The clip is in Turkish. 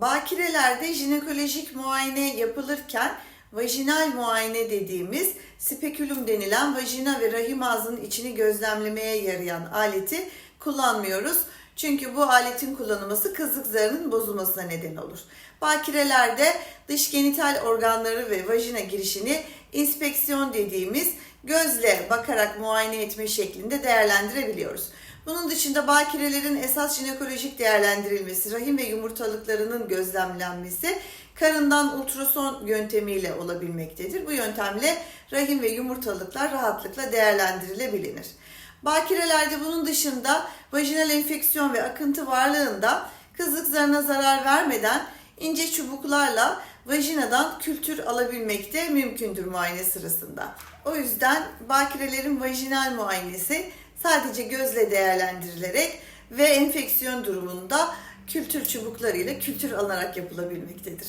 Bakirelerde jinekolojik muayene yapılırken vajinal muayene dediğimiz spekülüm denilen vajina ve rahim ağzının içini gözlemlemeye yarayan aleti kullanmıyoruz. Çünkü bu aletin kullanılması kızlık zarının bozulmasına neden olur. Bakirelerde dış genital organları ve vajina girişini inspeksiyon dediğimiz gözle bakarak muayene etme şeklinde değerlendirebiliyoruz. Bunun dışında bakirelerin esas jinekolojik değerlendirilmesi, rahim ve yumurtalıklarının gözlemlenmesi karından ultrason yöntemiyle olabilmektedir. Bu yöntemle rahim ve yumurtalıklar rahatlıkla değerlendirilebilir. Bakirelerde bunun dışında vajinal enfeksiyon ve akıntı varlığında kızlık zarına zarar vermeden ince çubuklarla vajinadan kültür alabilmek de mümkündür muayene sırasında. O yüzden bakirelerin vajinal muayenesi sadece gözle değerlendirilerek ve enfeksiyon durumunda kültür çubuklarıyla kültür alınarak yapılabilmektedir.